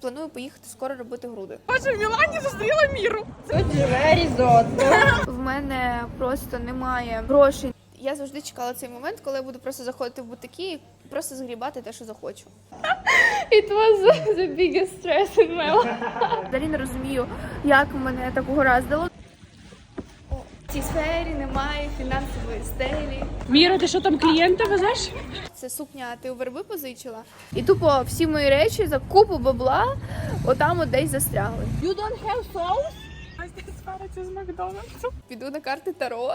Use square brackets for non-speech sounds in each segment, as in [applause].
Планую поїхати скоро робити груди. Боже, в Мілані зустріла міру. Тут живе різотто. [laughs] В мене просто немає грошей. Я завжди чекала цей момент, коли я буду просто заходити в бутики і просто згрібати те, що захочу. It was the biggest stress in my life. Взагалі не розумію, як мене так угораздило. Цій сфері немає фінансової стелі. Міра, ти що там клієнта везеш? Це сукня ти у верби позичила. І тупо всі мої речі за купу бабла отам от десь застрягли. You don't have sauce? Свариться з Макдональдсу. Піду на карти Таро,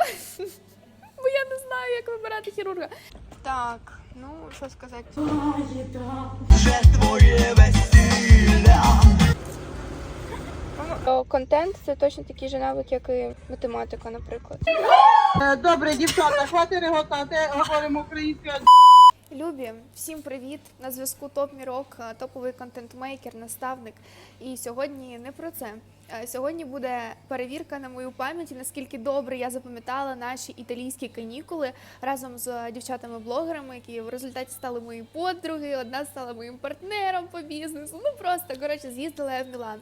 бо я не знаю, як вибирати хірурга. Так, ну що сказати. Контент це точно такий же навик, як і математика, наприклад. Е, Добре, дівчата, хвати реготати, говоримо українською. Любі, всім привіт! На зв'язку Топ Мірок, е, топовий контент-мейкер, наставник. І сьогодні не про це. Е, Сьогодні буде перевірка на мою пам'ять, наскільки добре я запам'ятала наші італійські канікули разом з дівчатами-блогерами, які в результаті стали мої подруги. Одна стала моїм партнером по бізнесу. Ну просто коротше з'їздила я в Мілан.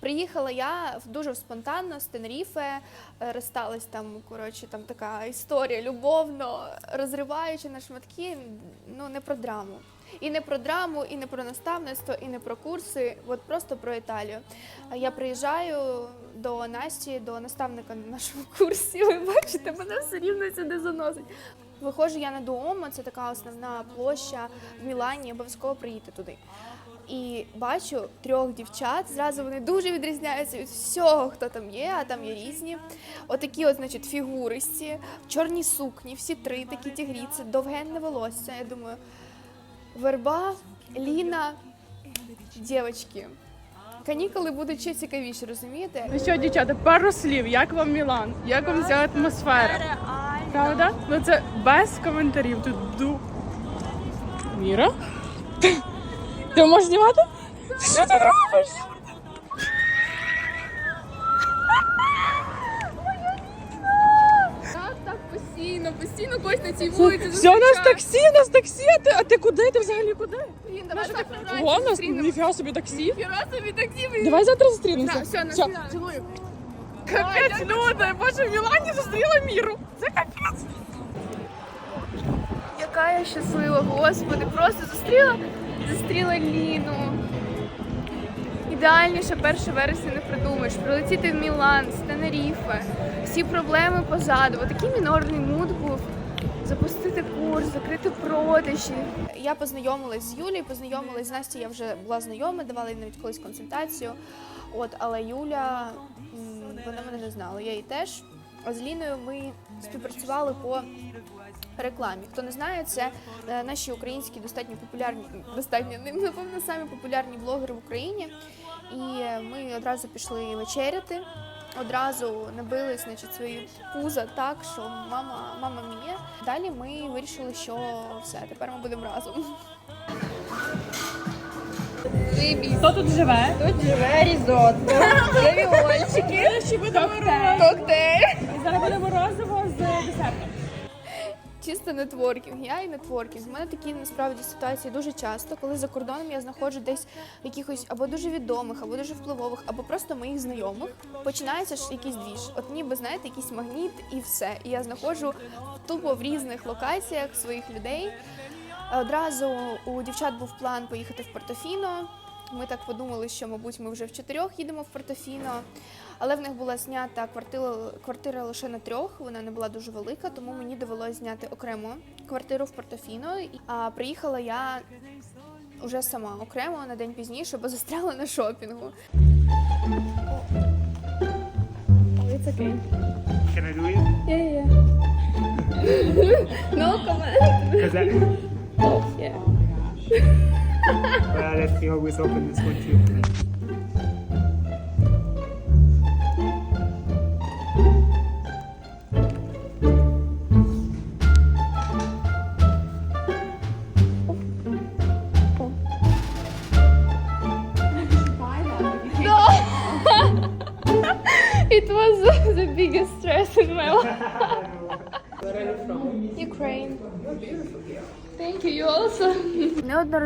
Приїхала я дуже спонтанно з Тенеріфе, е, розсталась там. Коротше, там така історія любовно розриваючи на шматки. Ну не про драму. І не про драму, і не про наставництво, і не про курси, от просто про Італію. Я приїжджаю до Насті, до наставника на нашому курсі. Ви бачите, мене все рівно сюди заносить. Виходжу я на Дуомо, це така основна площа в Мілані, обов'язково приїдьте туди. І бачу трьох дівчат. Зразу вони дуже відрізняються від всього, хто там є, а там є різні. Отакі, от, значить, фігуристі, чорні сукні, всі три такі тігріці, довгенне волосся. Я думаю, верба, Ліна, дівчатки. Канікули будуть ще цікавіші, розумієте? Ну що, дівчата, пару слів. Як вам Мілан? Як вам ця атмосфера? Правда? Ну це без коментарів. Тут ду. Міра? Ти можеш знімати? Що ти робиш? Так, так, постійно, постійно когось на цій Все, у нас таксі, у нас таксі, а ти, а ти куди? Ти взагалі куди? Блін, давай так Ого, у нас ніфіга собі таксі. Хіра собі таксі Давай завтра зустрінемося. все, на Все. свидання. Цілую. Капець, люди, боже, в Мілані зустріла міру. Це капець. Яка я щаслива, господи, просто зустріла, зустріла Ліну. Ідеальніше 1 вересня не придумаєш. Прилетіти в Мілан, з Тенеріфе, всі проблеми позаду. Такий мінорний муд був. Запустити курс, закрити продажі. Я познайомилась з Юлією, познайомилась з Настю, я вже була знайома, давала їй навіть колись консультацію. От, але Юля, вона мене не знала, я її теж. А з Ліною ми співпрацювали по рекламі. Хто не знає, це е, наші українські достатньо популярні, достатньо не- напевно самі популярні блогери в Україні. І е, ми одразу пішли вечеряти. Одразу набили значить, свої пуза так, що мама, мама мія. Далі ми вирішили, що все, тепер ми будемо разом. Хто тут живе? Тут живе різотто. Завіольчики. Ще буде Чисто нетворкінг. Я і нетворкінг. У мене такі насправді ситуації дуже часто, коли за кордоном я знаходжу десь якихось або дуже відомих, або дуже впливових, або просто моїх знайомих. Починається ж якийсь двіж. От ніби знаєте, якийсь магніт і все. І я знаходжу тупо в різних локаціях своїх людей. Одразу у дівчат був план поїхати в Портофіно. Ми так подумали, що, мабуть, ми вже в чотирьох їдемо в Портофіно, але в них була знята квартира, квартира лише на трьох, вона не була дуже велика, тому мені довелося зняти окремо квартиру в Портофіно. А приїхала я вже сама окремо на день пізніше, бо застряла на шопінгу. It's okay. Can I do it? Yeah, yeah. no comment. Because I, Oh, yeah. well, let me always open this one too.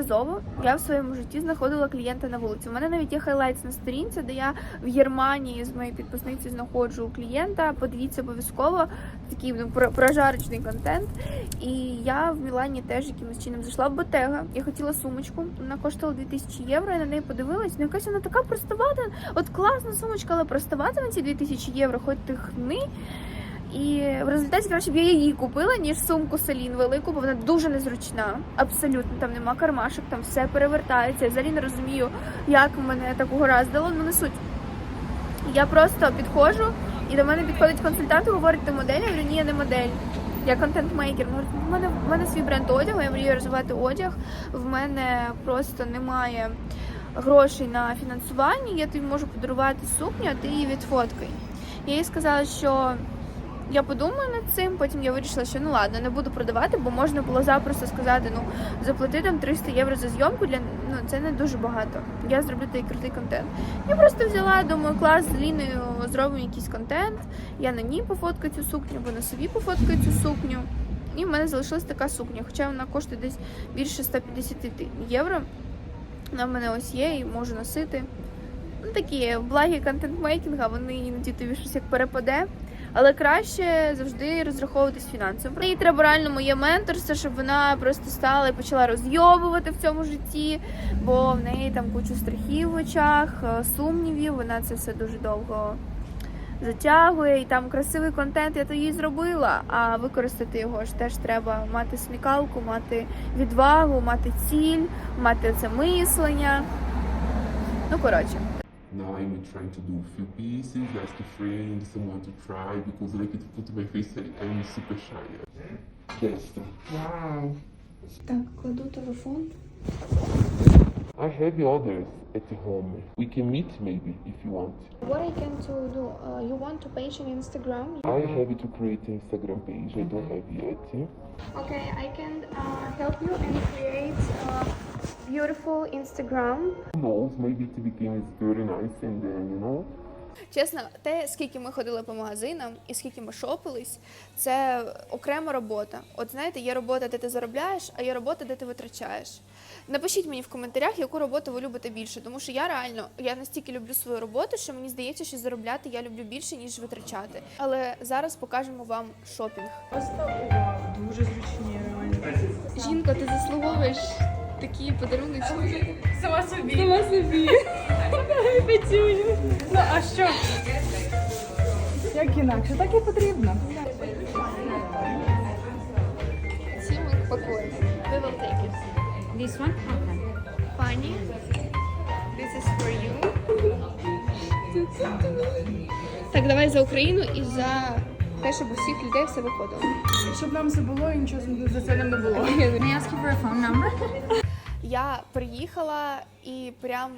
Неодноразово я в своєму житті знаходила клієнта на вулиці. У мене навіть є хайлайтс на сторінці, де я в Германії з моєю підписницею знаходжу клієнта. Подивіться обов'язково такий ну, прожарочний контент. І я в Мілані теж якимось чином зайшла в Ботега. Я хотіла сумочку. Вона коштувала 2000 євро. Я на неї подивилась. Ну якась вона така простовата. От класна сумочка, але простовата на ці 2000 євро, хоч ти хни. І в результаті краще б я її купила, ніж сумку Селін велику, бо вона дуже незручна. Абсолютно там нема кармашок, там все перевертається. Я взагалі не розумію, як мене такого раз дало. Ну не суть. Я просто підходжу, і до мене підходить консультант і говорить, ти модель? Я говорю, ні, я не модель. Я контент-мейкер. Говорить, в мене в мене свій бренд одягу, я мрію розвивати одяг. В мене просто немає грошей на фінансування. Я тобі можу подарувати сукню, а ти її відфоткай. Я їй сказала, що я подумаю над цим, потім я вирішила, що ну ладно, не буду продавати, бо можна було запросто сказати, ну заплати там 300 євро за зйомку для ну це не дуже багато. Я зроблю такий крутий контент. Я просто взяла, думаю, клас з Ліною зробимо якийсь контент. Я на ній пофоткаю цю сукню, або на собі пофоткаю цю сукню. І в мене залишилась така сукня, хоча вона коштує десь більше 150 євро. Вона в мене ось є і можу носити. Ну, такі благі контент-мейкінга, вони іноді тобі щось як перепаде. Але краще завжди розраховуватись фінансово. Їй треба реально моє менторство, щоб вона просто стала і почала розйобувати в цьому житті, бо в неї там кучу страхів в очах, е, сумнівів. Вона це все дуже довго затягує. І там красивий контент я то їй зробила. А використати його ж теж треба мати смікалку, мати відвагу, мати ціль, мати це мислення. Ну коротше. Now I'm trying to do a few pieces, ask a friend, someone to try, because like to put my face, I- I'm super shy. Yes. Wow. Так, кладу телефон. I have the others at home. We can meet maybe if you want. What I can to do? Uh, you want to page on Instagram? I have to create an Instagram page. I don't have yet. Okay, I can uh, help you and create a beautiful Instagram. Who knows? Maybe it becomes very nice and then you know. Чесно, те, скільки ми ходили по магазинам і скільки ми шопились, це окрема робота. От знаєте, є робота, де ти заробляєш, а є робота, де ти витрачаєш. Напишіть мені в коментарях, яку роботу ви любите більше, тому що я реально я настільки люблю свою роботу, що мені здається, що заробляти я люблю більше ніж витрачати. Але зараз покажемо вам шопінг. Просто дуже зручні. Жінко, ти заслуговуєш такі подарунки. Сама собі. Сама собі. Ну, а що? Як інакше, так і потрібно. Ці ми пакуємо. We will take it. This one? Okay. Пані, this is for you. Так, давай за Україну і за те, щоб у всіх людей все виходило. Щоб нам все було і нічого за це нам не було. [laughs] May I ask you for a phone number? Я приїхала і прям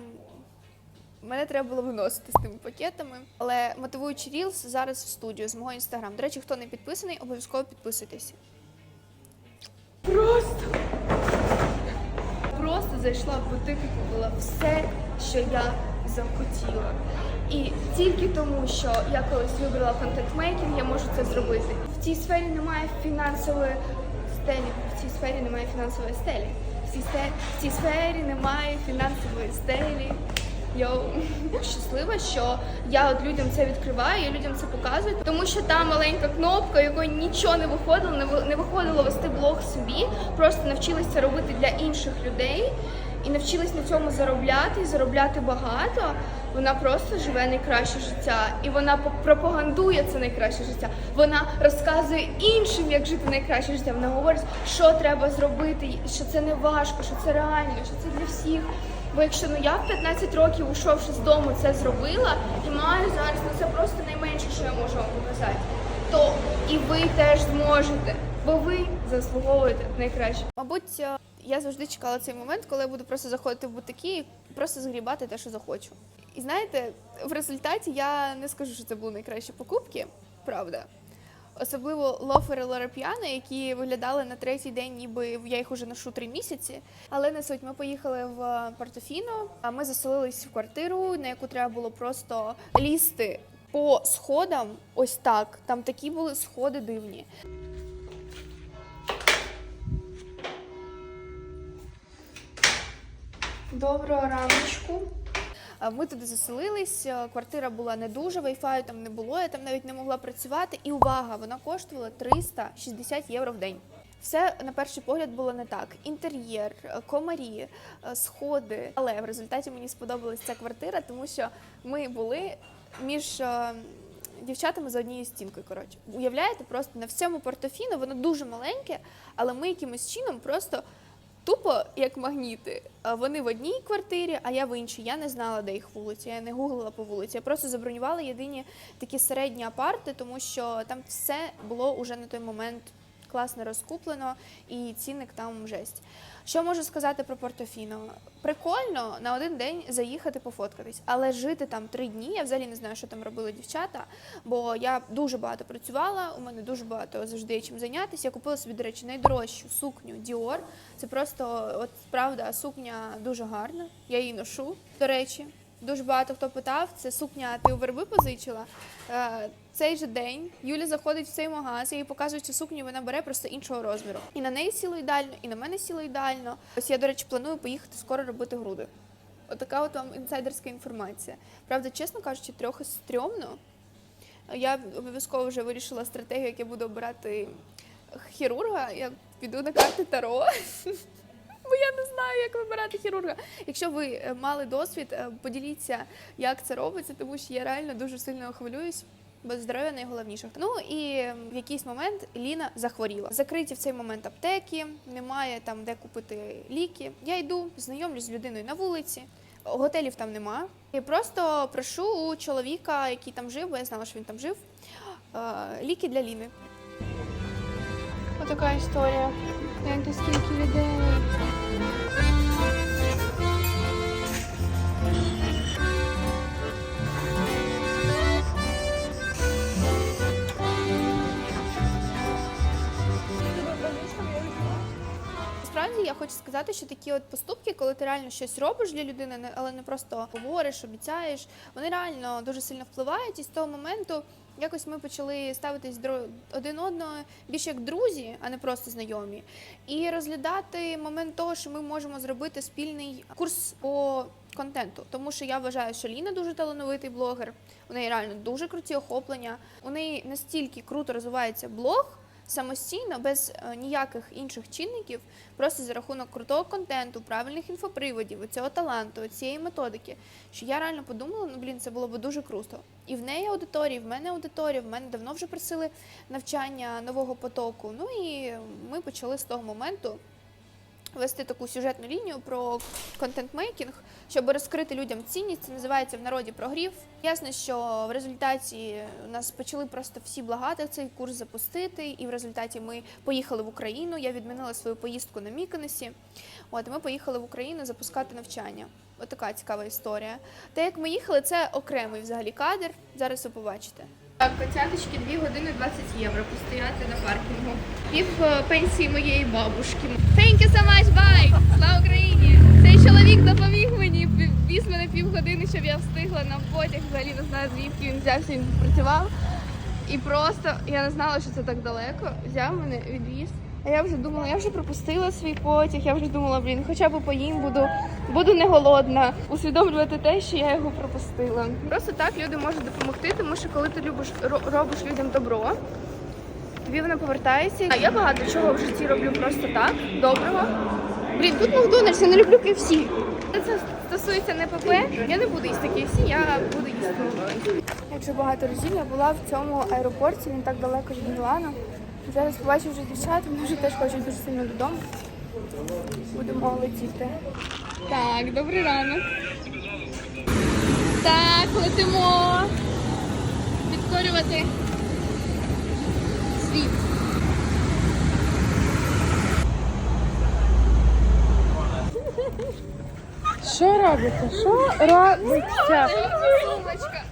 мене треба було виносити з тими пакетами. Але мотивуючи Reels зараз в студію з мого інстаграм. До речі, хто не підписаний, обов'язково підписуйтесь. Просто просто зайшла в бутик і купила все, що я захотіла. І тільки тому, що я колись вибрала контент-мейкінг, я можу це зробити. В цій сфері немає фінансової стелі. В цій сфері немає фінансової стелі. В цій, сфері немає фінансової стелі. Йоу, щаслива, що я от людям це відкриваю, я людям це показую, тому що та маленька кнопка, якої нічого не виходило, не ви- не виходило вести блог собі, просто навчилася це робити для інших людей і навчилась на цьому заробляти і заробляти багато. Вона просто живе найкраще життя, і вона пропагандує це найкраще життя. Вона розказує іншим, як жити найкраще життя. Вона говорить, що треба зробити, що це не важко, що це реально, що це для всіх. Бо якщо ну я в 15 років, ушовши з дому, це зробила і маю зараз, ну це просто найменше, що я можу вам показати, то і ви теж зможете, бо ви заслуговуєте найкраще. Мабуть, е, я завжди чекала цей момент, коли я буду просто заходити в бутики і просто згрібати те, що захочу. І знаєте, в результаті я не скажу, що це були найкращі покупки, правда особливо лофери лорап'яни, які виглядали на третій день, ніби я їх уже ношу три місяці. Але не суть, ми поїхали в Портофіно, а ми заселились в квартиру, на яку треба було просто лізти по сходам. Ось так. Там такі були сходи дивні. Доброго раночку. Ми туди заселились, квартира була не дуже, вайфаю там не було, я там навіть не могла працювати. І увага, вона коштувала 360 євро в день. Все на перший погляд було не так: інтер'єр, е, комарі, е, сходи. Але в результаті мені сподобалась ця квартира, тому що ми були між е, дівчатами за однією стінкою. Коротше, уявляєте, просто на всьому портофіно воно дуже маленьке, але ми якимось чином просто тупо як магніти. Вони в одній квартирі, а я в іншій. Я не знала, де їх вулиці. Я не гуглила по вулиці. Я просто забронювала єдині такі середні апарти, тому що там все було уже на той момент класно розкуплено, і цінник там жесть. Що можу сказати про Портофіно? Прикольно на один день заїхати пофоткатись, але жити там три дні. Я взагалі не знаю, що там робили дівчата, бо я дуже багато працювала. У мене дуже багато завжди є чим зайнятися. Я купила собі, до речі, найдорожчу сукню Dior. Це просто, от правда, сукня дуже гарна. Я її ношу. До речі, дуже багато хто питав. Це сукня ти у верби позичила. Е, Цей же день Юля заходить в цей магаз, я їй показую цю сукню, вона бере просто іншого розміру. І на неї сіло ідеально, і на мене сіло ідеально. Ось я, до речі, планую поїхати скоро робити груди. Отака от вам інсайдерська інформація. Правда, чесно кажучи, трохи стрьомно. Я обов'язково вже вирішила стратегію, як я буду обирати хірурга. Я піду на карти Таро. [laughs] Бо я не знаю, як вибирати хірурга. Якщо ви е, мали досвід, е, поділіться, як це робиться, тому що я реально дуже сильно хвилююсь. Бо здоров'я найголовніше. Ну і в якийсь момент Ліна захворіла. Закриті в цей момент аптеки, немає там де купити ліки. Я йду, знайомлюсь з людиною на вулиці. Готелів там нема. І просто прошу у чоловіка, який там жив, бо я знала, що він там жив, е, ліки для Ліни. Отака історія. Гляньте, скільки людей. Насправді я хочу сказати, що такі от поступки, коли ти реально щось робиш для людини, але не просто говориш, обіцяєш, вони реально дуже сильно впливають. І з того моменту якось ми почали ставитись один одного більше як друзі, а не просто знайомі. І розглядати момент того, що ми можемо зробити спільний курс по контенту. Тому що я вважаю, що Ліна дуже талановитий блогер. У неї реально дуже круті охоплення. У неї настільки круто розвивається блог самостійно, без е, ніяких інших чинників, просто за рахунок крутого контенту, правильних інфоприводів, цього таланту, цієї методики. Що я реально подумала, ну блін, це було б дуже круто. І в неї аудиторія, в мене аудиторія, в мене давно вже просили навчання нового потоку. Ну і ми почали з того моменту вести таку сюжетну лінію про контент-мейкінг, щоб розкрити людям цінність. Це називається в народі прогрів. Ясно, що в результаті нас почали просто всі благати цей курс запустити, і в результаті ми поїхали в Україну. Я відмінила свою поїздку на Міконесі. От ми поїхали в Україну запускати навчання. Отака цікава історія. Те, як ми їхали, це окремий взагалі кадр. Зараз ви побачите. Так, котяточки 2 години 20 євро постояти на паркінгу. Пів е, пенсії моєї бабушки. Thank you so much, bye! Слава Україні! Цей чоловік допоміг мені, віз мене півгодини, щоб я встигла на потяг. Взагалі не знаю, звідки він взявся, він працював. І просто я не знала, що це так далеко. Взяв мене, відвіз. А я вже думала, я вже пропустила свій потяг, я вже думала, блін, хоча б поїм буду, буду не голодна, усвідомлювати те, що я його пропустила. Просто так люди можуть допомогти, тому що коли ти любиш робиш людям добро, тобі воно повертається. А я багато чого в житті роблю просто так, доброго. Блін, тут Макдональдс, я не люблю KFC. Це стосується не ПП, я не буду їсти KFC, я буду їсти Макдональдс. Як вже багато разів я була в цьому аеропорті, він так далеко від Мілану. Зараз побачу вже дівчат, вони вже теж хочуть дуже сильно додому. Будемо летіти. Так, добрий ранок. Так, летимо. Підкорювати світ. Що робите? Що робиться? Сумочка.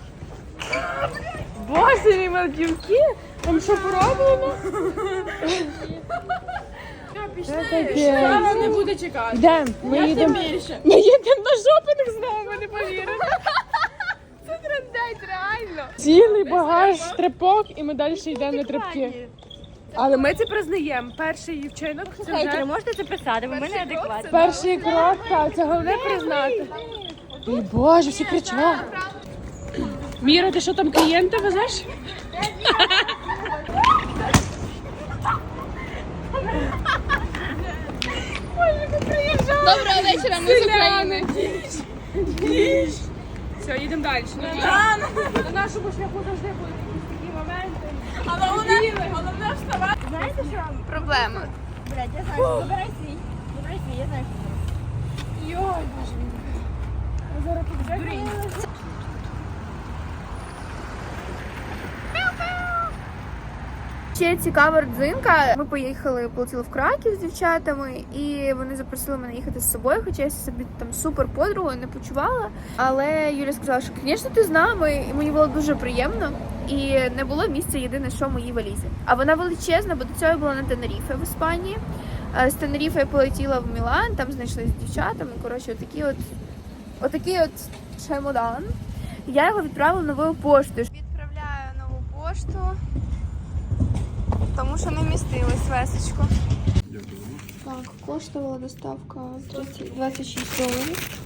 Боже, мій мaldівки! Там що пороблено? Справа не буде чекати. Йдемо, ми їдемо. Ми їдемо на шопінг знову, ви не повірите. Це трендець, реально. Цілий багаж, трипок, і ми далі йдемо на трипки. Але ми це признаємо. Перший вчинок це вже можете це писати, бо ми не адекватні. перший крок. Так, це головне признати. Ой, Боже, всі кричать. Міра, ти що там клієнта везеш? Доброго вечора, ми з України. Все, їдемо далі. На нашому шляху завжди будуть якісь такі моменти. Але головне, головне вставати. Знаєте, що? Проблема. Блядь, я знаю, вибирай забирай свій. Забирай свій, я знаю, що. Йой, боже мій. Зараз тут вже Ще цікава родзинка. Ми поїхали, полетіли в Краків з дівчатами, і вони запросили мене їхати з собою, хоча я собі там супер подругою не почувала. Але Юля сказала, що звісно, ти з нами, і мені було дуже приємно. І не було місця єдине, що в моїй валізі. А вона величезна, бо до цього я була на Тенеріфе в Іспанії. З Тенеріфе я полетіла в Мілан, там знайшли з дівчатами. Коротше, отакі от, отакий от чемодан. Я його відправила новою поштою. Відправляю нову пошту. Тому що не вмістилась весочку. Так, коштувала доставка 30, 26 доларів.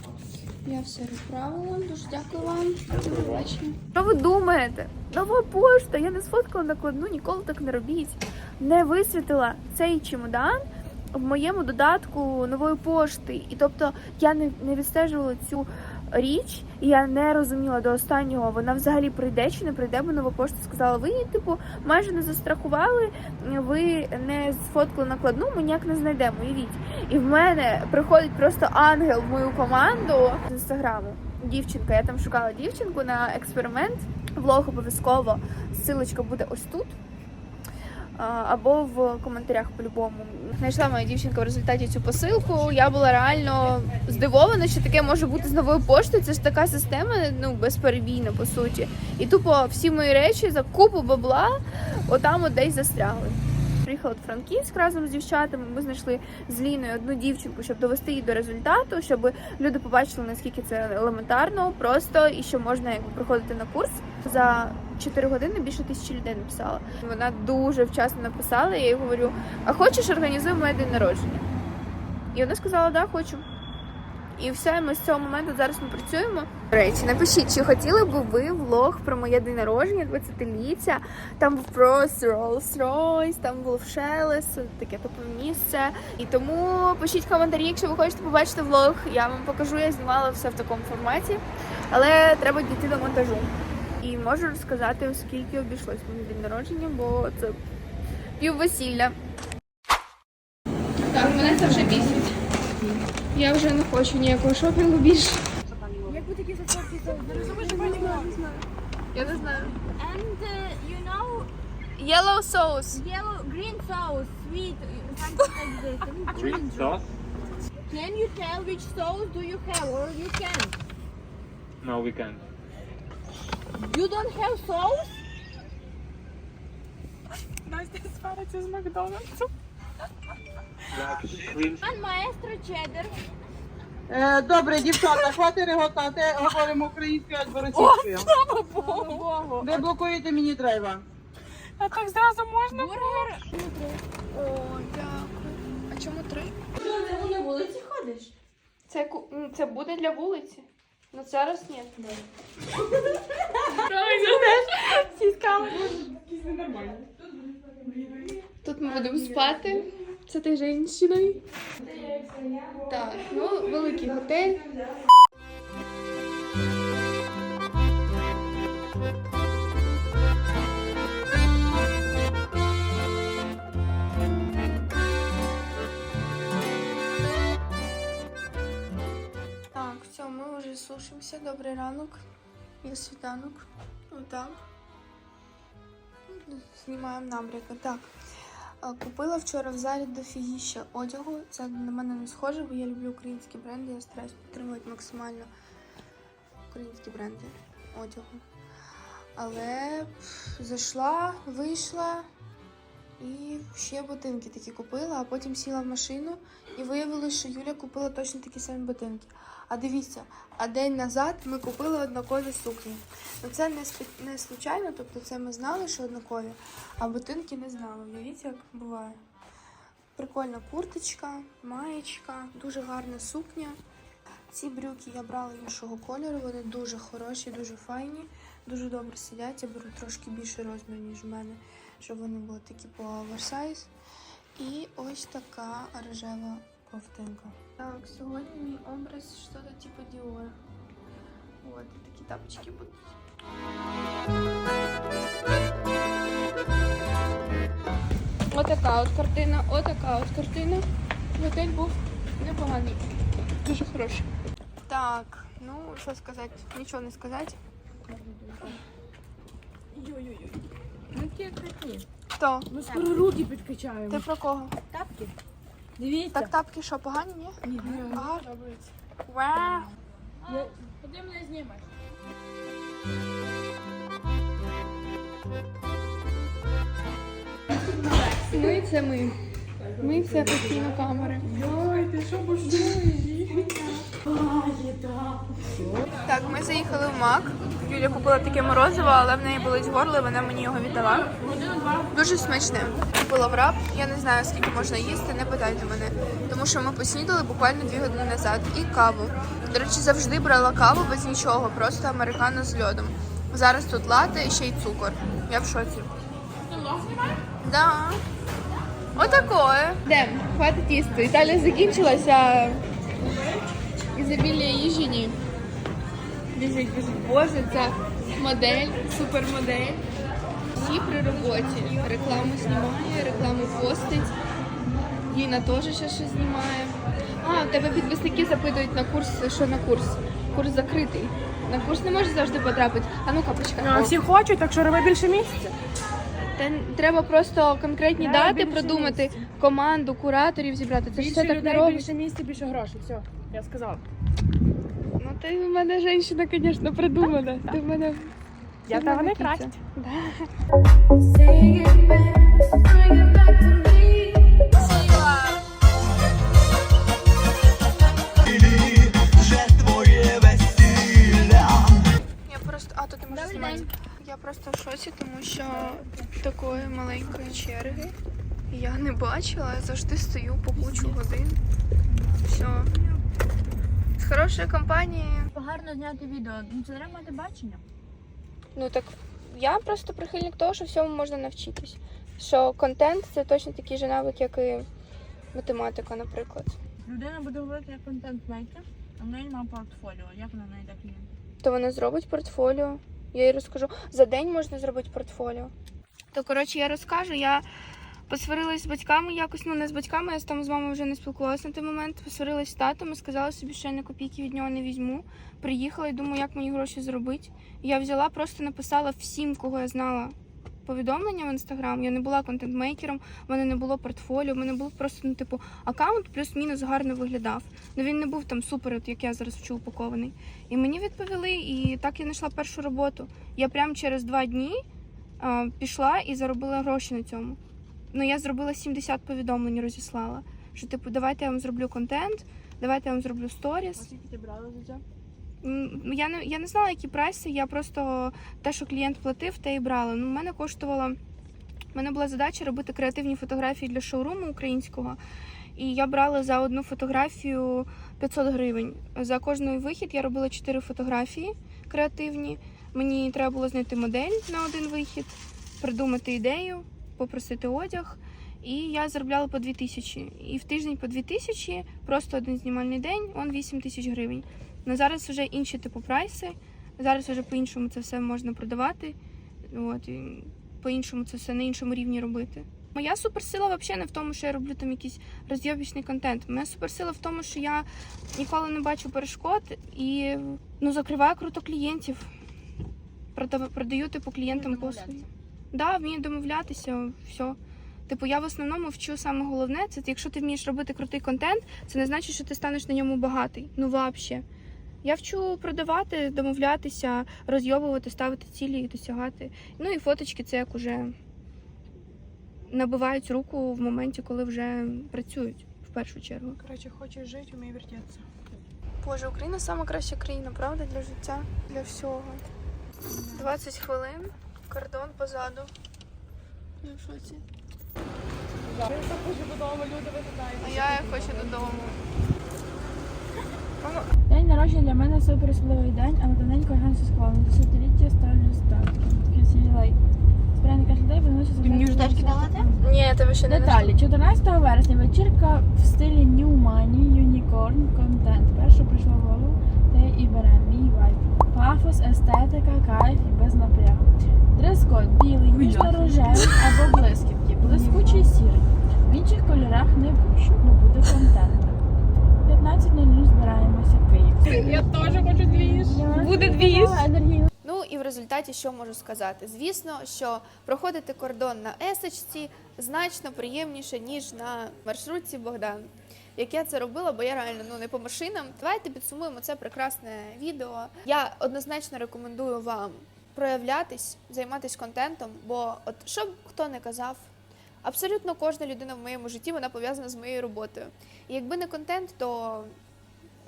Я все відправила. Дуже дякую вам. До побачення. Що ви думаєте? Нова пошта. Я не сфоткала накладну, ніколи так не робіть. Не висвітила цей чемодан в моєму додатку нової пошти. І тобто я не, не відстежувала цю річ, і я не розуміла до останнього, вона взагалі прийде чи не прийде, бо нова пошта сказала, ви її, типу, майже не застрахували, ви не сфоткали накладну, ми ніяк не знайдемо. Уявіть. І в мене приходить просто ангел в мою команду з інстаграму. Дівчинка, я там шукала дівчинку на експеримент. Влог обов'язково. Силочка буде ось тут. Або в коментарях по-любому. Знайшла моя дівчинка в результаті цю посилку. Я була реально здивована, що таке може бути з новою поштою. Це ж така система, ну безперебійна по суті. І тупо всі мої речі за купу бабла отам от десь застрягли. Приїхала в Франківськ разом з дівчатами. Ми знайшли з Ліною одну дівчинку, щоб довести її до результату, щоб люди побачили наскільки це елементарно, просто і що можна якби приходити на курс за 4 години більше тисячі людей написала. Вона дуже вчасно написала. Я їй говорю: а хочеш організуємо моє день народження? І вона сказала, да, хочу. І все, ми з цього моменту зараз ми працюємо. До речі, напишіть, чи хотіли б ви влог про моє день народження, 20-ліття. Там був просто Rolls-Royce, там був Шелес, таке топове місце. І тому пишіть коментарі, якщо ви хочете побачити влог. Я вам покажу, я знімала все в такому форматі, але треба дійти до монтажу. І можу розказати, оскільки обійшлось мені день народження, бо це пів весілля. Так, мене це вже бісить. Я вже не хочу ніякого шопінгу більше. Як ви такі фотки Я не знаю. And uh, you know, Yellow sauce. yellow, green sauce, sweet, something like this. [laughs] Green sauce? Can you tell which sauce do you have or you can? No, we can't. You don't have sauce? Настя свариться з. Cream And maestro cheddar. Е, добре, дівчата, хватить реготати, говоримо українською, аж російською. Слава Богу. Ви блокуєте мені драйва. А так зразу можна? Бургер. О, дякую. А чому три? Ти на вулиці ходиш? Це, ку- м, це буде для вулиці. Ну зараз ні. Тут ми будемо спати. Це ти жінщиною. Так, ну великий готель. Все, ми вже сушимося. Добрий ранок. І світанок. Отак. Знімаємо набряки. Так. Купила вчора в залі дофігіща одягу. Це на мене не схоже, бо я люблю українські бренди. Я стараюсь підтримувати максимально українські бренди одягу. Але зайшла, вийшла. І ще ботинки такі купила, а потім сіла в машину і виявилося, що Юля купила точно такі самі ботинки. А дивіться, а день назад ми купили однакові сукні. Ну це не, не случайно, тобто це ми знали, що однакові, а ботинки не знали. Уявіть, як буває. Прикольна курточка, маєчка, дуже гарна сукня. Ці брюки я брала іншого кольору, вони дуже хороші, дуже файні, дуже добре сидять. Я беру трошки більший розмір, ніж в мене, щоб вони були такі по оверсайз. І ось така рожева ковтинка. Так, сьогодні мій образ щось типу Діора. От, такі тапочки будуть. Отака от картина, отака от картина. Готель був непоганий. Дуже хороший. Так, ну що сказати, нічого не сказати. Ну, які круті. Хто? Ми скоро руки підкачаємо. Ти про кого? Тапки. Дивіться. Так тапки що, погані, ні? Ні, Гарно. Вау. Куди мене знімеш? Ну і це ми. Ми це постійно камери. Ой, ти що бушуєш? Так, ми заїхали в Мак. Юля купила таке морозиво, але в неї болить горло, і вона мені його віддала. Дуже смачне. Купила врап. Я не знаю, скільки можна їсти, не питайте мене. Тому що ми поснідали буквально дві години назад. І каву. До речі, завжди брала каву без нічого, просто американо з льодом. Зараз тут лати і ще й цукор. Я в шоці. Да. Отакое. Де, хватить їсти. Італія закінчилася. Ізобілля їжі ні. Біжить, біжить. Боже, це модель, супермодель. Всі при роботі. Рекламу знімає, рекламу постить. Ліна теж ще щось знімає. А, в тебе підписники запитують на курс, що на курс. Курс закритий. На курс не можеш завжди потрапити. А ну-ка, почекай. А всі хочуть, так що роби більше місяця. Та треба просто конкретні Да, дати більше продумати, команду, кураторів зібрати. Це ж все Більше так не людей, більше місця, більше грошей. Все, я сказала. Ну ти в мене жінка, звісно, придумана. Ти в мене Я в та мене вони киця. краще. Я просто. А, тут ти можеш знімати. Я просто в шоці, тому що такої маленької черги я не бачила. Я завжди стою по кучу годин. Все. З хорошої компанії. Гарно зняти відео. Ну це треба мати бачення. Ну так я просто прихильник того, що всьому можна навчитись. Що контент це точно такий же навик, як і математика, наприклад. Людина буде говорити як контент-мейкер, а в неї немає портфоліо. Як вона знайде клієнта? То вона зробить портфоліо. Я їй розкажу. За день можна зробити портфоліо. То коротше, я розкажу. Я посварилась з батьками якось, ну не з батьками, я там з мамою вже не спілкувалася на той момент. Посварилась з татом і сказала собі, що я ні копійки від нього не візьму. Приїхала і думаю, як мені гроші зробити. Я взяла, просто написала всім, кого я знала. Повідомлення в інстаграм. Я не була контент-мейкером, в мене не було портфоліо, в мене був просто ну, типу аккаунт плюс-мінус гарно виглядав. Ну він не був там супер, от як я зараз вчу упакований. І мені відповіли, і так я знайшла першу роботу. Я прямо через два дні пішла і заробила гроші на цьому. Ну, я зробила 70 повідомлень, розіслала. Що, типу, давайте я вам зроблю контент, давайте я вам зроблю сторіс. Скільки ти брала за це? Я не, я не знала, які прайси, я просто те, що клієнт платив, те і брала. Ну, мене коштувало. У мене була задача робити креативні фотографії для шоуруму українського. І я брала за одну фотографію 500 гривень. За кожний вихід я робила 4 фотографії креативні. Мені треба було знайти модель на один вихід, придумати ідею, попросити одяг. І я заробляла по 2 тисячі. І в тиждень по 2 тисячі, просто один знімальний день, он 8 тисяч гривень. Ну зараз вже інші типу прайси. Зараз вже по-іншому це все можна продавати. От, і по-іншому це все на іншому рівні робити. Моя суперсила взагалі не в тому, що я роблю там якийсь розйобічний контент. Моя суперсила в тому, що я ніколи не бачу перешкод і ну, закриваю круто клієнтів. Продав- Продаю типу клієнтам послуги. Да, вмію домовлятися, все. Типу, я в основному вчу саме головне, це якщо ти вмієш робити крутий контент, це не значить, що ти станеш на ньому багатий. Ну, взагалі. Я вчу продавати, домовлятися, розйобувати, ставити цілі і досягати. Ну і фоточки це як уже набивають руку в моменті, коли вже працюють в першу чергу. Коротше, хочеш жити, вмій вертятися. Боже, Україна сама краща країна, правда, для життя, для всього. 20 хвилин, кордон позаду. Я в шоці. Я хочу додому, люди виглядають. А я хочу додому. День народження для мене супер особливий день, але давненько я не схвалена. Десятиліття ставлю статки. Красиві Збирання кожен людей приносить Ти мені ждачки дала Ні, тебе ще не Деталі. 14 вересня вечірка в стилі New Money, Unicorn, контент. Перше прийшло в голову, те і бере мій вайб. Пафос, естетика, кайф і без напрягу. Дрес-код білий, ніжно-рожевий або блискітки, блискучий сірий. В інших кольорах не пущу, бо буде контент. 15.00 збираємося в Київ. [laughs] Я теж хочу двіж. Буде двіж. Ну і в результаті що можу сказати? Звісно, що проходити кордон на есочці значно приємніше, ніж на маршрутці Богдан. Як я це робила, бо я реально ну не по машинам. Давайте підсумуємо це прекрасне відео. Я однозначно рекомендую вам проявлятись, займатися контентом, бо от що б хто не казав, абсолютно кожна людина в моєму житті вона пов'язана з моєю роботою. І якби не контент, то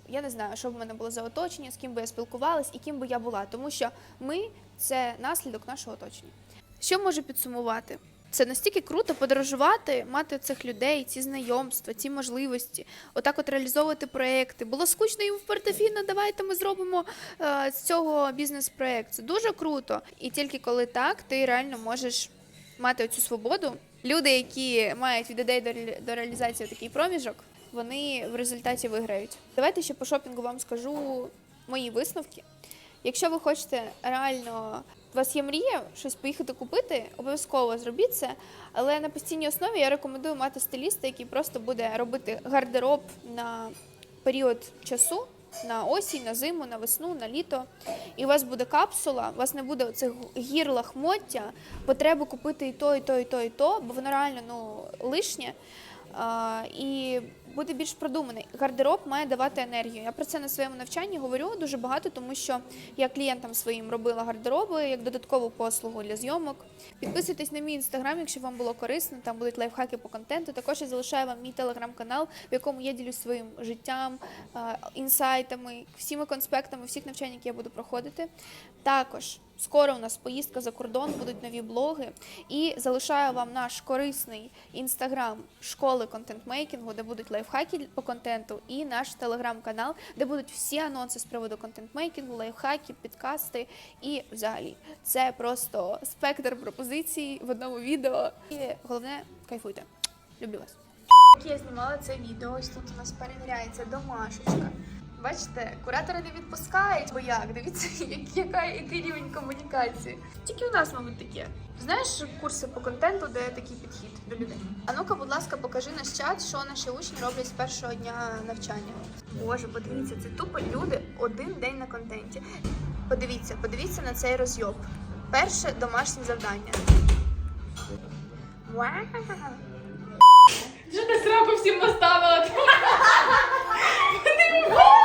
я не знаю, що в мене було за оточення, з ким би я спілкувалась і ким би я була, тому що ми це наслідок нашого оточення. Що можу підсумувати? Це настільки круто подорожувати, мати цих людей, ці знайомства, ці можливості, отак от реалізовувати проекти. Було скучно їм в Портофіно, давайте ми зробимо е, з цього бізнес-проект. Це дуже круто. І тільки коли так, ти реально можеш мати цю свободу. Люди, які мають від ідей до, до реалізації такий проміжок, вони в результаті виграють. Давайте ще по шопінгу вам скажу мої висновки. Якщо ви хочете реально, у вас є мрія щось поїхати купити, обов'язково зробіть це. Але на постійній основі я рекомендую мати стиліста, який просто буде робити гардероб на період часу. На осінь, на зиму, на весну, на літо, і у вас буде капсула, у вас не буде оцих гір лахмоття, потреби купити і то, і то, і то, і то, бо воно реально ну лишнє. А, і буде більш продуманий. Гардероб має давати енергію. Я про це на своєму навчанні говорю дуже багато, тому що я клієнтам своїм робила гардероби як додаткову послугу для зйомок. Підписуйтесь на мій інстаграм, якщо вам було корисно. Там будуть лайфхаки по контенту. Також я залишаю вам мій телеграм-канал, в якому я ділюсь своїм життям, інсайтами, всіми конспектами, всіх навчань, які я буду проходити. Також скоро у нас поїздка за кордон, будуть нові блоги. І залишаю вам наш корисний інстаграм школи контент-мейкінгу, де будуть лайфхаки по контенту, і наш телеграм-канал, де будуть всі анонси з приводу контент-мейкінгу, лайфхаки, підкасти. І взагалі це просто спектр пропозицій в одному відео. І головне, кайфуйте. Люблю вас. Я знімала це відео, ось тут у нас перевіряється домашечка. Бачите, куратори не відпускають, бо як? Дивіться, [laughs] як- яка, який рівень комунікації. Тільки у нас, мабуть, таке. Знаєш курси по контенту, де такий підхід до людей? А ну-ка, будь ласка, покажи наш чат, що наші учні роблять з першого дня навчання. Боже, подивіться, це тупо люди один день на контенті. Подивіться, подивіться на цей розйоб. Перше домашнє завдання. Вау! Що ти сраку всім поставила? [laughs] [laughs]